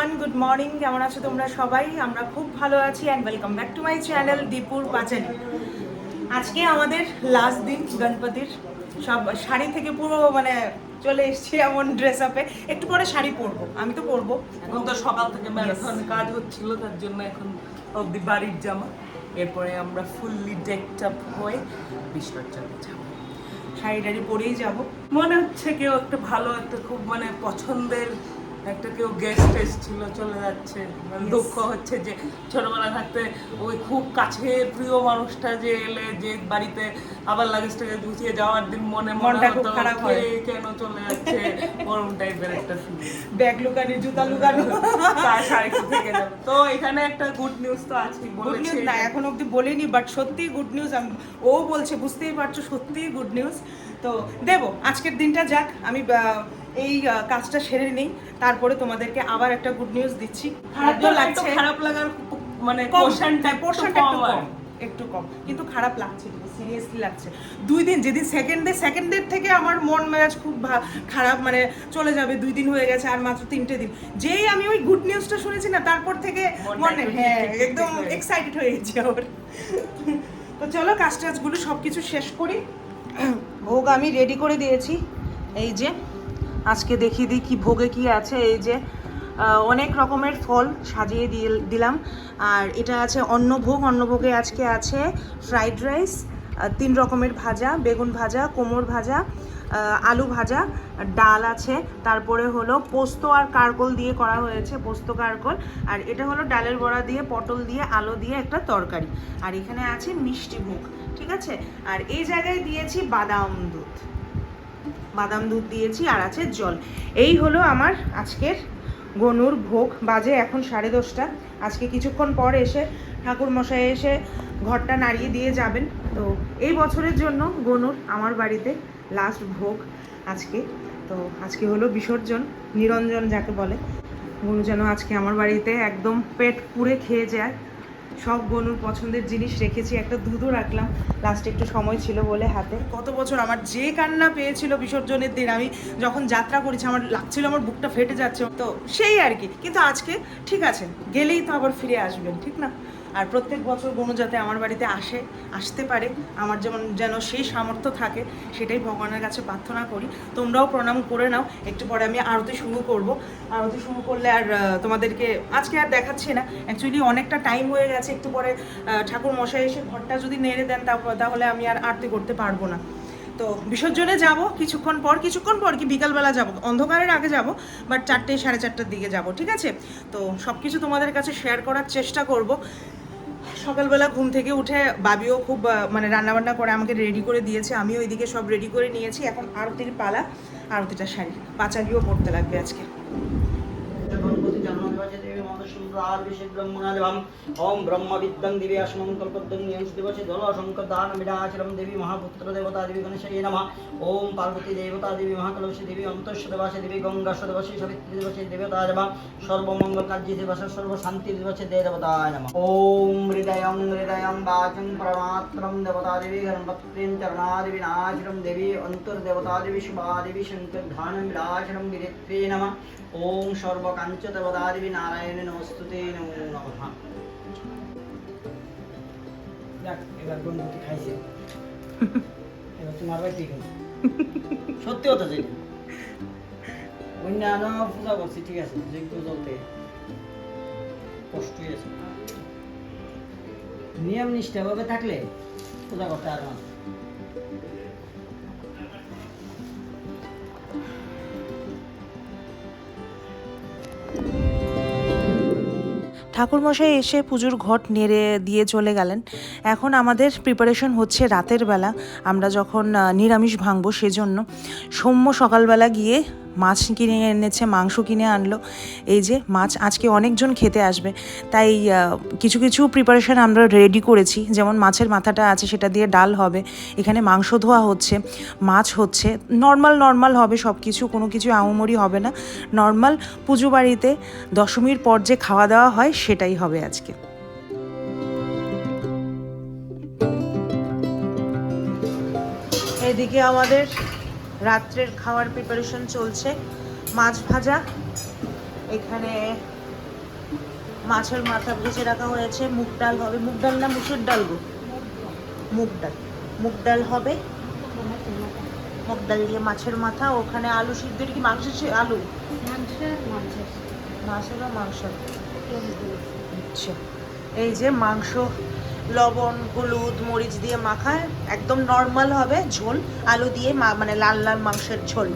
Everyone good morning কেমন আছো তোমরা সবাই? আমরা খুব ভালো আছি and welcome back to my channel দীপুর পাচানি আজকে আমাদের লাস্ট দিন গণপতির। সব শাড়ি থেকে পুরো মানে চলে এসেছি এমন ড্রেস আপে একটু পরে শাড়ি পরবো। আমি তো পরবো। এখন তো সকাল থেকে ম্যারাথন কাজ হচ্ছিল তার জন্য এখন অবধি বাড়ির জামা। এরপরে আমরা ফুললি ডেকড আপ হয়ে বিসর্জনে যাব। শাড়ি টাড়ি পরেই যাব। মনে হচ্ছে কেউ একটা ভালো একটা খুব মানে পছন্দের একটা কেউ গেস্ট এসেছিল চলে যাচ্ছে। মানে দুঃখ হচ্ছে যে ছোটবেলা থাকতে ওই খুব কাছের প্রিয় মানুষটা যে এলে যে বাড়িতে আবার লাগেজটাকে গুছিয়ে যাওয়ার দিন মনে মনে মনটা খুব খারাপ হয়। কেন চলে যাচ্ছে? ওরম টাইপের একটা ব্যাগ লুকানি জুতা লুকানো। তার শাড়ি থেকে যাবে। তো এখানে একটা গুড নিউজ তো আছে বলেছে না এখন অবধি বলিনি বাট সত্যি গুড নিউজ ও বলছে বুঝতেই পারছ সত্যিই গুড নিউজ তো দেবো আজকের দিনটা যাক। আমি এই কাজটা সেরে নেই। তারপরে তোমাদেরকে আবার একটা গুড নিউজ দিচ্ছি। খারাপ তো একটু লাগছে। খারাপ লাগার মানে কম। পোর্শনটা পোর্শনটা একটু কম একটু কম। কিন্তু খারাপ লাগছে সিরিয়াসলি লাগছে। দুই দিন যেদিন সেকেন্ড ডে সেকেন্ড ডে থেকে আমার মন মেজাজ খুব ভা- খারাপ মানে চলে যাবে দুই দিন হয়ে গেছে আর মাত্র তিনটে দিন। যেই আমি ওই গুড নিউজটা শুনেছি না তারপর থেকে মনে হ্যাঁ একদম এক্সাইটেড হয়ে গেছি আবার। তো চলো কাজ টাজগুলো সব কিছু শেষ করি। ভোগ আমি রেডি করে দিয়েছি। এই যে আজকে দেখিয়ে দিই কি ভোগে কি আছে। এই যে অনেক রকমের ফল সাজিয়ে দিয়ে দিলাম। আর এটা আছে অন্নভোগ। অন্নভোগে আজকে আছে ফ্রাইড রাইস তিন রকমের ভাজা, বেগুন ভাজা, কোমর ভাজা আলু ভাজা ডাল আছে। তারপরে হলো পোস্ত আর কারকল দিয়ে করা হয়েছে, পোস্ত কারকল। আর এটা হলো ডালের বড়া দিয়ে, পটল দিয়ে, আলু দিয়ে একটা তরকারি। আর এখানে আছে মিষ্টি ভোগ, ঠিক আছে? আর এই জায়গায় দিয়েছি বাদাম দুধ। বাদাম দুধ দিয়েছি আর আছে জল। এই হলো আমার আজকের গনুর ভোগ। বাজে এখন সাড়ে দশটা। আজকে কিছুক্ষণ পর এসে ঠাকুর মশাই এসে ঘরটা নাড়িয়ে দিয়ে যাবেন। তো এই বছরের জন্য গনুর আমার বাড়িতে লাস্ট ভোগ আজকে। তো আজকে হলো বিসর্জন, নিরঞ্জন যাকে বলে। গনু যেন আজকে আমার বাড়িতে একদম পেট পুড়ে খেয়ে যায়। সব গনুর পছন্দের জিনিস রেখেছি, একটা দুধও রাখলাম। লাস্টে একটু সময় ছিল বলে হাতে। কত বছর আমার যে কান্না পেয়েছিল বিসর্জনের দিন, আমি যখন যাত্রা করেছি, আমার লাগছিল আমার বুকটা ফেটে যাচ্ছে। তো সেই আর কি। কিন্তু আজকে ঠিক আছে, গেলেই তো আবার ফিরে আসবেন, ঠিক না? আর প্রত্যেক বছর গনু যাতে আমার বাড়িতে আসে, আসতে পারে, আমার যেমন যেন সেই সামর্থ্য থাকে, সেটাই ভগবানের কাছে প্রার্থনা করি। তোমরাও প্রণাম করে নাও, একটু পরে আমি আরতি শুরু করব। আরতি শুরু করলে আর তোমাদেরকে আজকে আর দেখাচ্ছি না। অ্যাকচুয়ালি অনেকটা টাইম হয়ে গেছে, একটু পরে ঠাকুর মশাই এসে ঘরটা যদি নেড়ে দেন তাহলে আমি আর আরতি করতে পারব না। তো বিসর্জনে যাব, কিছুক্ষণ পর কিছুক্ষণ পর কি বিকালবেলা যাব, অন্ধকারের আগে যাব বাট চারটে, সাড়ে চারটার দিকে যাব, ঠিক আছে? তো সব কিছু তোমাদের কাছে শেয়ার করার চেষ্টা করব। সকালবেলা ঘুম থেকে উঠে বাবিও খুব মানে রান্নাবান্না করে আমাকে রেডি করে দিয়েছে। আমিও ওইদিকে সব রেডি করে নিয়েছি। এখন আরতির পালা, আরতিটা শাড়ি পাচারিও পড়তে লাগবে আজকে। ব্রহ্মবিদ্যং দিবি অসমং কল্পদ্যং নিয়ংশ দিবসে জল শঙ্কর দান বিনাশরম দেবী মহাপুত্র দেবতা দেবী গণেশাই নমঃ ওম পার্বতী দেবতা দেবী মহাকলশী দেবী অন্তঃস দেবাসে দেবী গঙ্গা দিবসে সাবিত্রী দিবসে দেবতা নমঃ সর্বমঙ্গল কার্যে দিবসে সর্ব শান্তি দিবসে দেবতায় নমঃ ওম হৃদয়ং হৃদয়ং বাচং এবার সত্যি কথা অন্যান্য পূজা করছি, ঠিক আছে যজ্ঞ চলতে কষ্টই আছে। নিয়ম নিষ্ঠাভাবে থাকলে পূজা করতে আর না ঠাকুরমশাই এসে পুজোর ঘট নেড়ে দিয়ে চলে গেলেন। এখন আমাদের প্রিপারেশন হচ্ছে রাতের বেলা। আমরা যখন নিরামিষ ভাঙবো সেজন্য, সৌম্য সকালবেলা গিয়ে মাছ কিনে এনেছে, মাংস কিনে আনলো। এই যে মাছ আজকে অনেকজন খেতে আসবে। তাই কিছু কিছু প্রিপারেশন আমরা রেডি করেছি। যেমন মাছের মাথাটা আছে, সেটা দিয়ে ডাল হবে। এখানে মাংস ধোয়া হচ্ছে, মাছ হচ্ছে। নর্মাল নর্মাল হবে সব কিছু কোনো কিছু আউমরি হবে না। নর্মাল পুজো বাড়িতে দশমীর পর যে খাওয়া দাওয়া হয়, সেটাই হবে আজকে। এদিকে আমাদের রাত্রের খাওয়ার প্রিপারেশন চলছে। মাছ ভাজা। এখানে মাছের মাথা ভেজে রাখা হয়েছে। মুগ ডাল হবে। মুগ ডাল না মুসুর ডাল গো? মুগ ডাল। মুগ ডাল হবে। মুগ ডাল দিয়ে মাছের মাথা। ওখানে আলু সিদ্ধ। কি মাংসের সে- আলু? মাছের মাংস আচ্ছা। এই যে মাংস লবণ, হলুদ, মরিচ দিয়ে মাখায়, একদম নর্মাল হবে ঝোল, আলু দিয়ে মানে লাল লাল মাংসের ঝোল।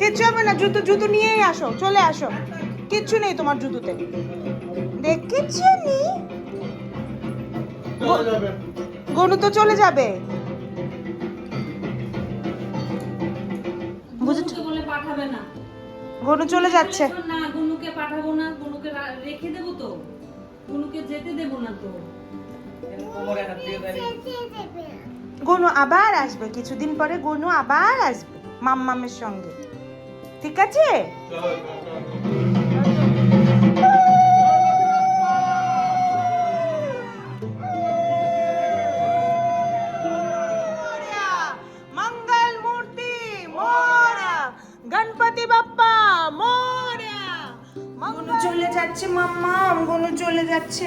কিচ্ছু হবে না জুতো জুতো নিয়েই আসো চলে আসো। কিচ্ছু নেই তোমার জুতোতে। দেখ কিচ্ছু নেই গরু তো চলে যাবে। বুঝেছ? গুনুকে বলে পাঠাবে না। গরু চলে যাচ্ছে। না গুনুকে পাঠাবো না গুনুকে রেখে দেবো তো। গুনুকে যেতে দেবো না তো। গনু আবার আসবে কিছুদিন পরে গনু আবার আসবে মাম্মামের সঙ্গে। ঠিক আছে? গণপতি মোরা চলে যাচ্ছে মাম্মা গুনু চলে যাচ্ছে।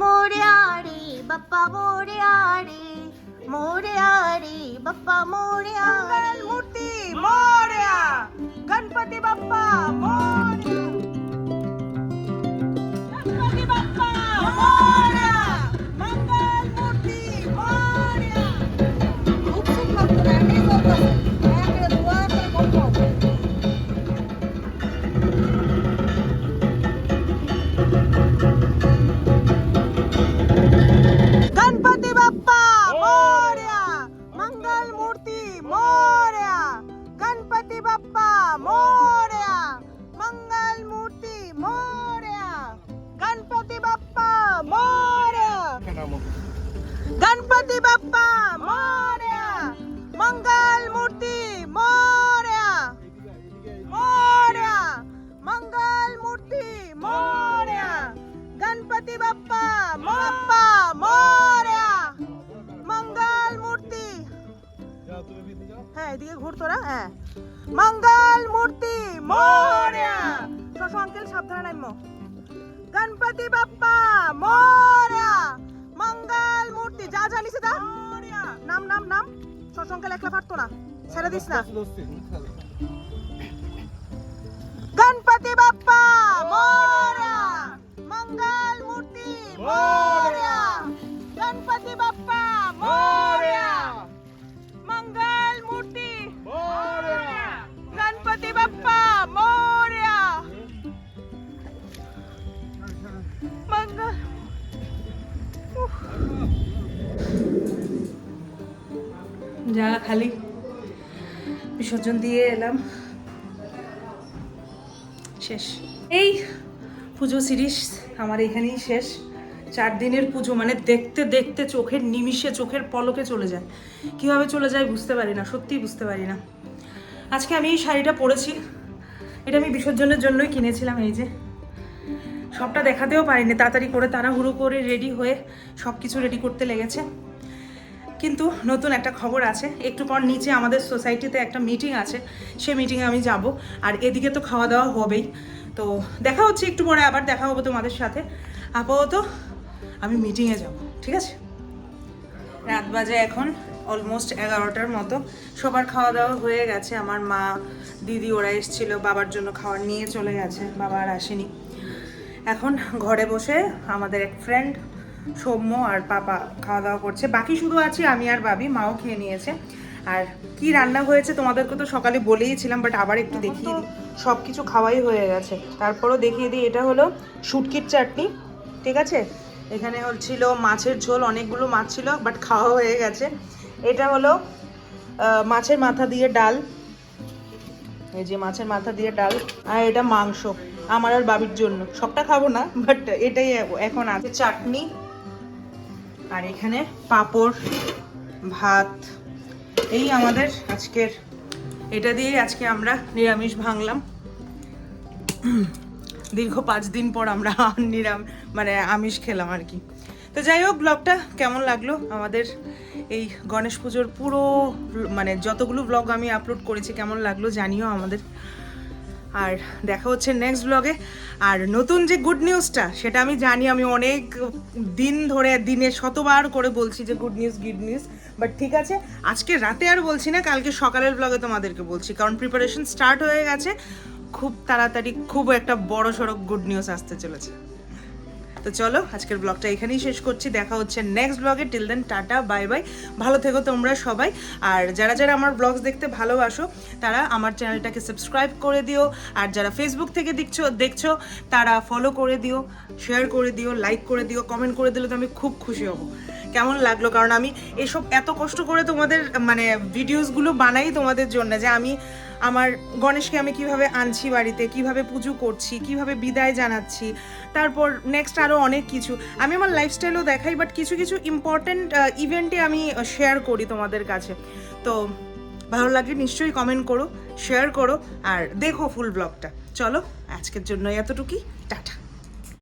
মোরে আরে বাপ্পা মোরে আরে मोरिया रे बप्पा मोरिया मंगल मूर्ति गणपति बाप्पा मोरया. गणपति बाप्पा मंगल गणपति बाप्पा मोरया मंगल मूर्ति मोरया मोरया मंगल मूर्ति मोरया गणपति बाप्पा मोप्पा मोरया मंगल मूर्ति হ্যাঁ এদিকে ঘুর তোরা হ্যাঁ মঙ্গল মূর্তি মোরিয়া তো সাবধানে নামো গণপতি বাপ্পা মোর নাম নাম নাম। শশঙ্কাল একলা পারতো না। ছেড়ে দিস না। গণপতি বাপ্পা, মোরা। মঙ্গল মূর্তি, মোরা। যা খালি। বিসর্জন দিয়ে এলাম। শেষ। এই পুজো সিরিজ আমার এখানেই শেষ। চার দিনের পুজো মানে দেখতে দেখতে চোখের নিমিষে, চোখের পলকে চলে যায়। কীভাবে চলে যায় বুঝতে পারি না, সত্যিই বুঝতে পারি না। আজকে আমি এই শাড়িটা পরেছি। এটা আমি বিসর্জনের জন্যই কিনেছিলাম, এই যে। সবটা দেখাতেও পারিনি, তাড়াতাড়ি করে, তাড়াহুড়ো করে রেডি হয়ে সব কিছু রেডি করতে লেগেছে। কিন্তু নতুন একটা খবর আছে। একটু পর নিচে আমাদের সোসাইটিতে একটা মিটিং আছে। সেই মিটিংয়ে আমি যাব। আর এদিকে তো খাওয়া দাওয়া হবেই। তো দেখা হচ্ছে একটু পরে, আবার দেখা হবে তোমাদের সাথে। আপাতত আমি মিটিংয়ে যাব, ঠিক আছে? রাত বাজে এখন অলমোস্ট এগারোটার মতো। সবার খাওয়া দাওয়া হয়ে গেছে। আমার মা, দিদি, ওরা এসেছিল বাবার জন্য খাওয়ার নিয়ে চলে গেছে। বাবা আর আসেনি। এখন ঘরে বসে আমাদের এক ফ্রেন্ড সৌম্য আর পাপা খাওয়া দাওয়া করছে। বাকি শুধু আছি আমি আর বাবি মাও খেয়ে নিয়েছে। আর কি রান্না হয়েছে তোমাদেরকে তো সকালে বলেইছিলাম বাট আবার একটু দেখিয়ে দিই। সব কিছু খাওয়াই হয়ে গেছে। তারপরও দেখিয়ে দিই এটা হলো শুটকির চাটনি ঠিক আছে? এখানে হচ্ছিল মাছের ঝোল অনেকগুলো মাছ ছিল বাট খাওয়া হয়ে গেছে। এটা হলো মাছের মাথা দিয়ে ডাল। এই যে মাছের মাথা দিয়ে ডাল আর এটা মাংস। আমার আর বাবির জন্য। সবটা খাব না বাট এটাই এখন আছে। চাটনি আর এখানে পাঁপড়, ভাত, এই আমাদের আজকের, এটা দিয়েই আজকে আমরা নিরামিষ ভাঙলাম। দীর্ঘ পাঁচ দিন পর আমরা নিরাম মানে আমিষ খেলাম আর কি। তো যাই হোক, ব্লগটা কেমন লাগল? আমাদের এই গণেশ পুজোর পুরো মানে যতগুলো ব্লগ আমি আপলোড করেছি, কেমন লাগল জানিও আমাদের। আর দেখা হচ্ছে নেক্সট ব্লগে আর নতুন যে গুড নিউজটা সেটা আমি জানি, আমি অনেক দিন ধরে, দিনে শতবার করে বলছি যে good news good news but ঠিক আছে, আজকে রাতে আর বলছি না, কালকে সকালের ব্লগে তোমাদেরকে বলছি, কারণ প্রিপারেশন স্টার্ট হয়ে গেছে, খুব তাড়াতাড়ি খুব একটা বড় সড়ক গুড নিউজ আসতে চলেছে। তো চলো, আজকের ব্লগটা এখানেই শেষ করছি। দেখা হচ্ছে নেক্সট ব্লগে till then tata bye bye ভালো থেকো তোমরা সবাই। আর যারা যারা আমার ব্লগস দেখতে ভালোবাসো, তারা আমার চ্যানেলটাকে সাবস্ক্রাইব করে দিও। আর যারা ফেসবুক থেকে দেখছ দেখছ, তারা ফলো করে দিও শেয়ার করে দিও লাইক করে দিও কমেন্ট করে দিলে তো আমি খুব খুশি হব। কেমন লাগল? কারণ আমি এসব এত কষ্ট করে তোমাদের মানে ভিডিওসগুলো বানাই তোমাদের জন্য যে আমি আমার গণেশকে আমি কীভাবে আনছি বাড়িতে, কীভাবে পুজো করছি, কীভাবে বিদায় জানাচ্ছি, তারপর নেক্সট আরও অনেক কিছু। আমি আমার লাইফস্টাইলও দেখাই বাট কিছু কিছু ইম্পর্ট্যান্ট ইভেন্টে আমি শেয়ার করি তোমাদের কাছে। তো ভালো লাগলে নিশ্চয়ই কমেন্ট করো শেয়ার করো, আর দেখো ফুল ব্লগটা চলো, আজকের জন্য এতটুকুই।